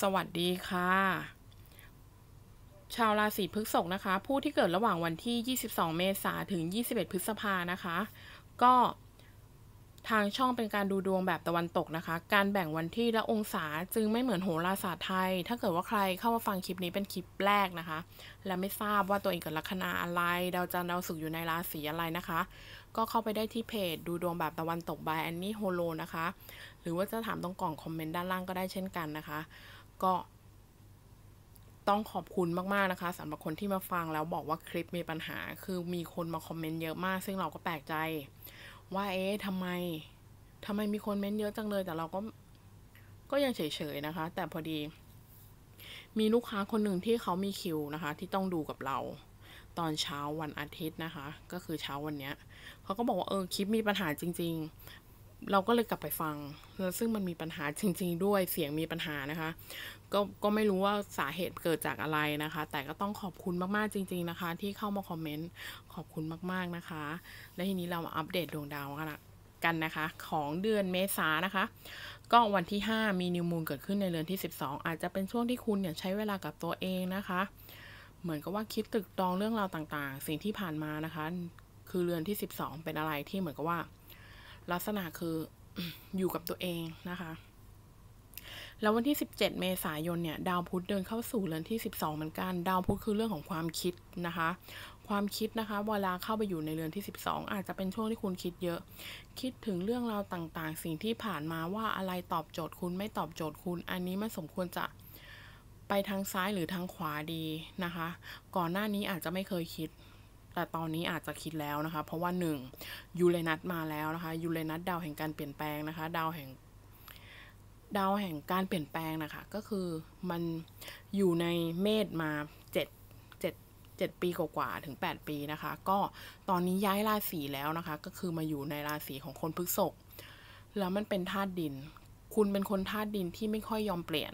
สวัสดีค่ะ ชาวราศีพฤษภนะคะ ผู้ที่เกิดระหว่างวันที่ 22 เมษาถึง 21 พฤษภานะคะ ก็ทางช่องเป็นการดูดวงแบบตะวันตกนะคะ การแบ่งวันที่และองศาจึงไม่เหมือนโหราศาสตร์ไทย ถ้าเกิดว่าใครเข้ามาฟังคลิปนี้เป็นคลิปแรกนะคะ และไม่ทราบว่าตัวเองเกิดลัคนาอะไร ดาวจันทร์ดาวศุกร์อยู่ในราศีอะไรนะคะ ก็เข้าไปได้ที่เพจดูดวงแบบตะวันตก by แอนนี่โฮโลนะคะ หรือว่าจะถามตรงกล่องคอมเมนต์ด้านล่างก็ได้เช่นกันนะคะ ก็ต้องขอบคุณมาก ๆ นะคะสำหรับคนที่มาฟังแล้วบอกว่าคลิปมีปัญหา คือมีคนมาคอมเมนต์เยอะมาก ซึ่งเราก็แปลกใจ ว่าเอ๊ะทำไมทำไมมีคนเม้นเยอะจังเลย แต่เราก็ก็ยังเฉย ๆ นะคะ แต่พอดี มีลูกค้าคนหนึ่งที่เขามีคิวนะคะ ที่ต้องดูกับเรา ตอนเช้าวันอาทิตย์นะคะ ก็คือเช้าวันเนี้ยเขาก็บอกว่าเออคลิปมีปัญหาจริง ๆ เราก็เลยกลับไปฟังแล้วซึ่งมันมีปัญหาจริง ๆ ด้วยเสียงมีปัญหานะคะ ก็ก็ไม่รู้ว่าสาเหตุเกิดจากอะไรนะคะ แต่ก็ต้องขอบคุณมากๆจริง ๆนะคะ ที่เข้ามาคอมเมนต์ขอบคุณมากๆนะคะ และทีนี้เรามาอัปเดตดวงดาวกันละกันนะคะ ของเดือนเมษานะคะ ก็วันที่ 5 มีนิวมูลเกิดขึ้นในเดือนที่ 12 อาจจะเป็นช่วงที่คุณเนี่ยใช้เวลากับตัวเองนะคะ เหมือนกับว่าคิดตึกตองเรื่องราวต่างๆ สิ่งที่ผ่านมานะคะ คือเรือนที่ 12 เป็นอะไรที่เหมือนกับว่า ลักษณะคืออยู่กับตัวเองนะคะ แล้ววันที่ 17 เมษายนเนี่ย ดาวพุธเดินเข้าสู่เรือนที่ 12 เหมือนกัน ดาวพุธคือเรื่องของความคิดนะคะ ความคิดนะคะ เวลาเข้าไปอยู่ในเรือนที่ 12 อาจจะเป็นช่วงที่คุณคิดเยอะ คิดถึงเรื่องราวต่างๆ สิ่งที่ผ่านมาว่าอะไรตอบโจทย์คุณไม่ตอบโจทย์คุณ อันนี้มันสมควรจะไปทางซ้ายหรือทางขวาดีนะคะ ก่อนหน้านี้อาจจะไม่เคยคิด แต่ตอนนี้อาจจะคิดแล้วนะคะ เพราะว่าหนึ่งยูเรนัสมาแล้วนะคะยูเรนัสดาวแห่งการเปลี่ยนแปลงนะคะ ดาวแห่งดาวแห่งการเปลี่ยนแปลงนะคะ ก็คือมันอยู่ในเมษมาเจ็ดเจ็ดเจ็ดปีกว่าๆถึง 8 ปีนะคะ ก็ตอนนี้ย้ายราศีแล้วนะคะ ก็คือมาอยู่ในราศีของคนพฤษภแล้วมันเป็นธาตุดิน คุณเป็นคนธาตุดินที่ไม่ค่อยยอมเปลี่ยน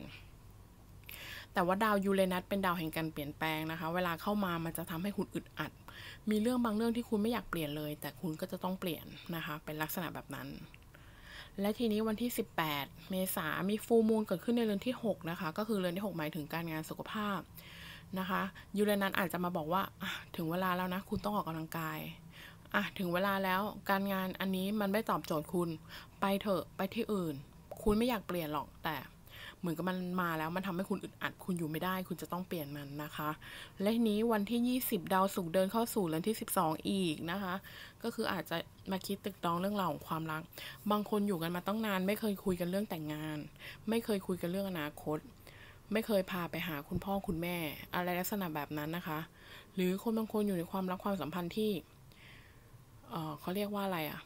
แต่ว่าดาวยูเรนัสเป็นดาวแห่งการเปลี่ยนแปลงนะคะ เวลาเข้ามามันจะทำให้คุณอึดอัด มีเรื่องบางเรื่องที่คุณไม่อยากเปลี่ยนเลย แต่คุณก็จะต้องเปลี่ยนนะคะ เป็นลักษณะแบบนั้น และทีนี้วันที่ 18 เมษามีฟูมูลเกิดขึ้นในเรือนที่ 6 นะคะ ก็คือเรือนที่ 6 หมายถึงการงานสุขภาพนะคะยูเรนัสอาจจะมาบอกว่าถึงเวลาแล้วนะ คุณต้องออกกำลังกายอะถึงเวลาแล้วการงานอันนี้มันไม่ตอบโจทย์คุณ ไปเถอะไปที่อื่น คุณไม่อยากเปลี่ยนหรอกแต่ เหมือนกับมันมาแล้วมันทำให้คุณอึดอัดคุณอยู่ไม่ได้ คุณจะต้องเปลี่ยนมันนะคะ และทีนี้วันที่ 20 ดาวศุกเดินเข้าสู่เรือนที่ 12 อีกนะคะ ก็คืออาจจะมาคิดตึกตรองเรื่องราวของความรัก บางคนอยู่กันมาตั้งนาน ไม่เคยคุยกันเรื่องแต่งงาน ไม่เคยคุยกันเรื่องอนาคต ไม่เคยพาไปหาคุณพ่อคุณแม่ อะไรลักษณะแบบนั้นนะคะ หรือคนบางคนอยู่ในความรักความสัมพันธ์ที่เออเขาเรียกว่าอะไรอะ่ะ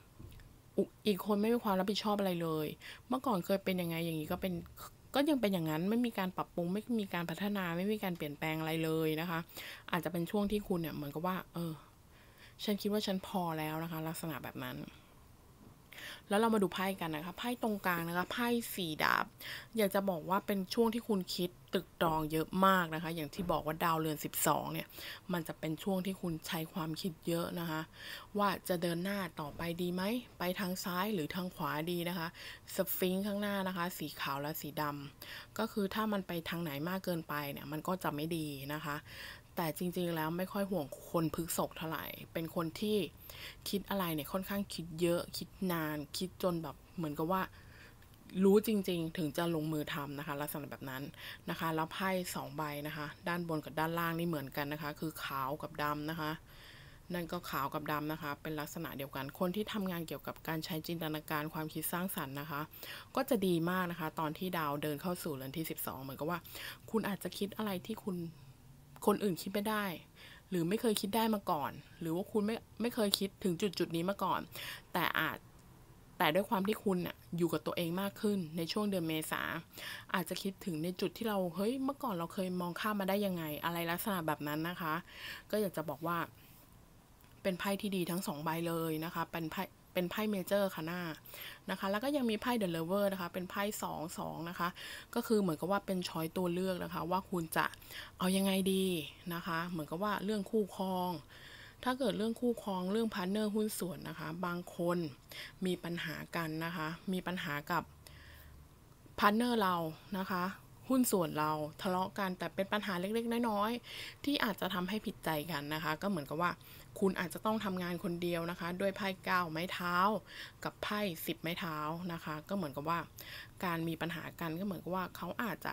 อีกคนไม่มีความรับผิดชอบอะไรเลย เมื่อก่อนเคยเป็นยังไงอย่างนี้ก็เป็น ก็ยังเป็นอย่างนั้นไม่มีการปรับปรุงไม่มีการพัฒนาไม่มีการเปลี่ยนแปลงอะไรเลยนะคะ อาจจะเป็นช่วงที่คุณเนี่ยเหมือนกับว่า เออ ฉันคิดว่าฉันพอแล้วนะคะ ลักษณะแบบนั้น แล้วเรามาดูไพ่กันนะคะ ไพ่ตรงกลางนะคะ ไพ่สี่ดาบ อยากจะบอกว่าเป็นช่วงที่คุณคิดตึกตรองเยอะมากนะคะ อย่างที่บอกว่าดาวเรือน 12 เนี่ย มันจะเป็นช่วงที่คุณใช้ความคิดเยอะนะคะ ว่าจะเดินหน้าต่อไปดีไหม ไปทางซ้ายหรือทางขวาดีนะคะ สฟิงค์ข้างหน้านะคะ สีขาวและสีดำก็คือถ้ามันไปทางไหนมากเกินไปเนี่ย มันก็จะไม่ดีนะคะ แต่จริงๆแล้วไม่ค่อยห่วงคนพึกศกเท่าไหร่ เป็นคนที่คิดอะไรเนี่ยค่อนข้างคิดเยอะคิดนาน คิดจนแบบเหมือนกับว่ารู้จริง ๆ ถึงจะลงมือทำนะคะ ลักษณะแบบนั้นนะคะแล้วไพ่สองใบนะคะ ด้านบนกับด้านล่างนี่เหมือนกันนะคะ คือขาวกับดำนะคะ นั่นก็ขาวกับดำนะคะ เป็นลักษณะเดียวกัน คนที่ทำงานเกี่ยวกับการใช้จินตนาการความคิดสร้างสรรค์นะคะ ก็จะดีมากนะคะ ตอนที่ดาวเดินเข้าสู่เรือนที่ 12 เหมือนกับว่า คุณอาจจะคิดอะไรที่คุณ คนอื่นคิดไม่ได้ หรือไม่เคยคิดได้มาก่อน หรือว่าคุณไม่ไม่เคยคิดถึงจุดจุดนี้มาก่อน แต่อาจแต่ด้วยความที่คุณน่ะอยู่กับตัวเองมากขึ้นในช่วงเดือนเมษาอาจจะคิดถึงในจุดที่เราเฮ้ยเมื่อก่อนเราเคยมองข้ามมาได้ยังไง อะไรลักษณะแบบนั้นนะคะ ก็อยากจะบอกว่า เป็นไพ่ที่ดีทั้งสองใบเลยนะคะ เป็นไพ่ เป็นไพ่เมเจอร์ค่ะหน้านะคะ แล้วก็ยังมีไพ่เดอะเลเวอร์นะคะ เป็นไพ่สองสองนะคะ ก็คือเหมือนกับว่าเป็นช้อยตัวเลือกนะคะ ว่าคุณจะเอายังไงดีนะคะ เหมือนกับว่าเรื่องคู่ครอง ถ้าเกิดเรื่องคู่ครองเรื่องพาร์เนอร์หุ้นส่วนนะคะ บางคนมีปัญหากันนะคะ มีปัญหากับพาร์เนอร์เรานะคะ หุ้นส่วนเราทะเลาะกันแต่เป็นปัญหาเล็กๆ น้อยๆ ที่อาจจะทำให้ผิดใจกันนะคะ ก็เหมือนกับว่า คุณอาจจะต้องทำงานคนเดียวนะคะ ด้วยไพ่เก้าไม้เท้า กับไพ่สิบไม้เท้านะคะ ก็เหมือนกับว่า การมีปัญหากันก็เหมือนกับว่าเขาอาจจะ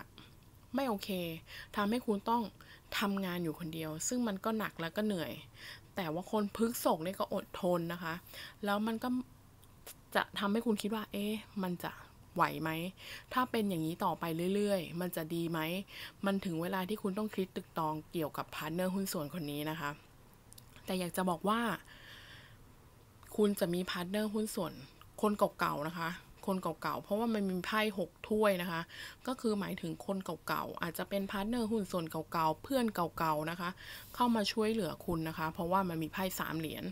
ไม่โอเคทำให้คุณต้องทำงานอยู่คนเดียว ซึ่งมันก็หนักแล้วก็เหนื่อย แต่ว่าคนพึกศกนี่ก็อดทนนะคะ แล้วมันก็จะทำให้คุณคิดว่า เอ๊ะมันจะ ไหวไหม ถ้าเป็นอย่างนี้ต่อไปเรื่อยๆ มันจะดีไหม มันถึงเวลาที่คุณต้องคิดตึกตองเกี่ยวกับพาร์ทเนอร์หุ้นส่วนคนนี้นะคะ แต่อยากจะบอกว่า คุณจะมีพาร์ทเนอร์หุ้นส่วนคนเก่าๆนะคะ คนเก่าๆ เพราะว่ามันมีไพ่หกถ้วยนะคะ ก็คือหมายถึงคนเก่าๆ อาจจะเป็นพาร์ทเนอร์หุ้นส่วนเก่าๆ เพื่อนเก่าๆ นะคะ เข้ามาช่วยเหลือคุณนะคะ เพราะว่ามันมีไพ่สามเหรียญ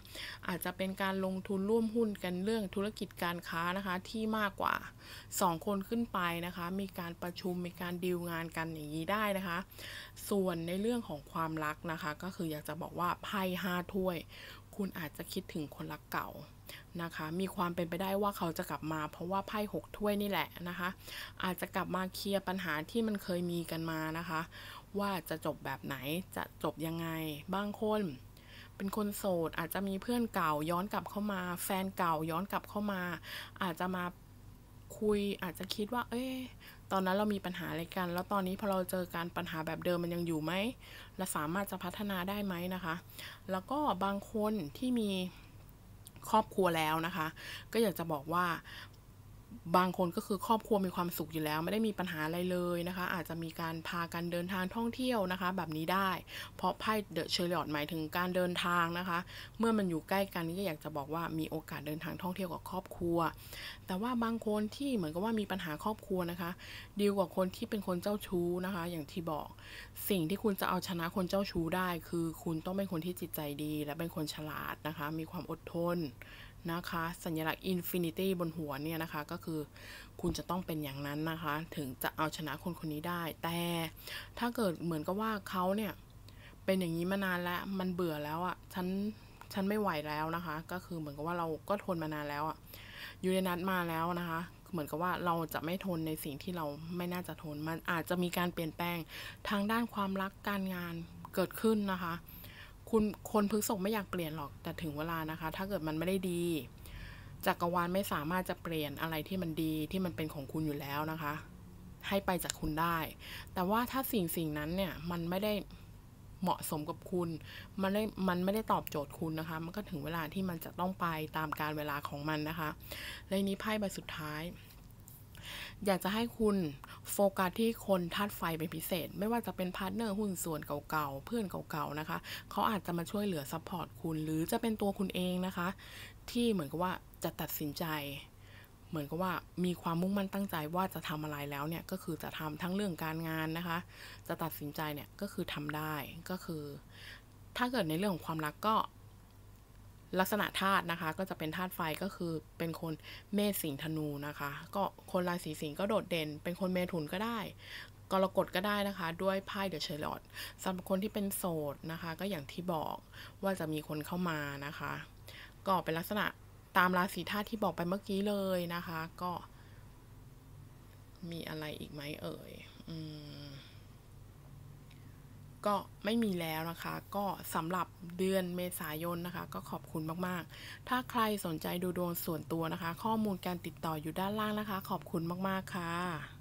อาจจะเป็นการลงทุนร่วมหุ้นกันเรื่องธุรกิจการค้านะคะที่มากกว่า 2 คนขึ้นไปนะคะ มีการประชุม มีการดีลงานกันอย่างนี้ได้นะคะ ส่วนในเรื่องของความรักนะคะ ก็คืออยากจะบอกว่าไพ่ห้าถ้วย คุณอาจจะคิดถึงคนรักเก่า นะคะ มีความเป็นไปได้ว่าเขาจะกลับมา เพราะว่าไพ่หกถ้วยนี่แหละนะคะ อาจจะกลับมาเคลียร์ปัญหาที่มันเคยมีกันมานะคะ ว่าจะจบแบบไหนจะจบยังไงบางคนเป็นคนโสดอาจจะมีเพื่อนเก่าย้อนกลับเข้ามา แฟนเก่าย้อนกลับเข้ามา อาจจะมาคุยอาจจะคิดว่า เอ้ตอนนั้นเรามีปัญหาอะไรกัน แล้วตอนนี้พอเราเจอการปัญหาแบบเดิมมันยังอยู่ไหมเราสามารถจะพัฒนาได้ไหมนะคะ แล้วก็บางคนที่มี ครอบครัวแล้วนะคะ ก็อยากจะบอกว่า บางคนก็คือครอบครัวมีความสุขอยู่แล้ว ไม่ได้มีปัญหาอะไรเลยนะคะ อาจจะมีการพากันเดินทางท่องเที่ยวนะคะ แบบนี้ได้ เพราะไพ่เดอะเชอร์ลอดหมายถึงการเดินทางนะคะ เมื่อมันอยู่ใกล้กันก็อยากจะบอกว่ามีโอกาสเดินทางท่องเที่ยวกับครอบครัว แต่ว่าบางคนที่เหมือนกับว่ามีปัญหาครอบครัวนะคะ ดีกว่าคนที่เป็นคนเจ้าชู้นะคะ อย่างที่บอก สิ่งที่คุณจะเอาชนะคนเจ้าชู้ได้ คือคุณต้องเป็นคนที่จิตใจดี และเป็นคนฉลาดนะคะ มีความอดทน นะคะ สัญลักษณ์อินฟินิตี้บนหัวเนี่ยนะคะ ก็คือคุณจะต้องเป็นอย่างนั้นนะคะ ถึงจะเอาชนะคนคนนี้ได้ แต่ถ้าเกิดเหมือนกับว่าเขาเนี่ย เป็นอย่างนี้มานานแล้ว มันเบื่อแล้วอะ่ะ ฉัน ฉันไม่ไหวแล้วนะคะ ก็คือเหมือนกับว่าเราก็ทนมานานแล้วอะ่ะยูเรนัสมาแล้วนะคะ เหมือนกับว่าเราจะไม่ทนในสิ่งที่เราไม่น่าจะทน มันอาจจะมีการเปลี่ยนแปลงทางด้านความรักการงานเกิดขึ้นนะคะ คุณคนพึกศกไม่อยากเปลี่ยนหรอกแต่ถึงเวลานะคะ ถ้าเกิดมันไม่ได้ดีจักรวาลไม่สามารถจะเปลี่ยนอะไรที่มันดีที่มันเป็นของคุณอยู่แล้วนะคะ ให้ไปจากคุณได้ แต่ว่าถ้าสิ่งสิ่งนั้นเนี่ยมันไม่ได้เหมาะสมกับคุณ มันไม่มันไม่ได้ตอบโจทย์คุณนะคะ มันก็ถึงเวลาที่มันจะต้องไปตามการเวลาของมันนะคะและนี้ไพ่ใบสุดท้าย อยากจะให้คุณโฟกัสที่คนธาตุไฟเป็นพิเศษ ไม่ว่าจะเป็นพาร์ทเนอร์หุ้นส่วนเก่าๆ เพื่อนเก่าๆนะคะ เขาอาจจะมาช่วยเหลือซัพพอร์ตคุณ หรือจะเป็นตัวคุณเองนะคะ ที่เหมือนกับว่าจะตัดสินใจ เหมือนกับว่ามีความมุ่งมั่นตั้งใจว่าจะทำอะไรแล้วเนี่ย ก็คือจะทำทั้งเรื่องการงานนะคะ จะตัดสินใจเนี่ยก็คือทำได้ก็คือ ถ้าเกิดในเรื่องของความรักก็ ลักษณะธาตุนะคะ ก็จะเป็นธาตุไฟก็คือเป็นคนเมษสิงธนูนะคะ ก็คนราศีสิงห์ก็โดดเด่น เป็นคนเมถุนก็ได้กรกฎก็ได้นะคะ ด้วยไพ่เดอะเชลอดสำหรับคนที่เป็นโสดนะคะ ก็อย่างที่บอกว่าจะมีคนเข้ามานะคะ ก็เป็นลักษณะตามราศีธาตุที่บอกไปเมื่อกี้เลยนะคะ ก็ มีอะไรอีกไหมเอ่ย อืม ก็ไม่มีแล้วนะคะ ก็สำหรับเดือนเมษายนนะคะ ก็ขอบคุณมากๆ ถ้าใครสนใจดูดวงส่วนตัวนะคะ ข้อมูลการติดต่ออยู่ด้านล่างนะคะ ขอบคุณมากๆค่ะ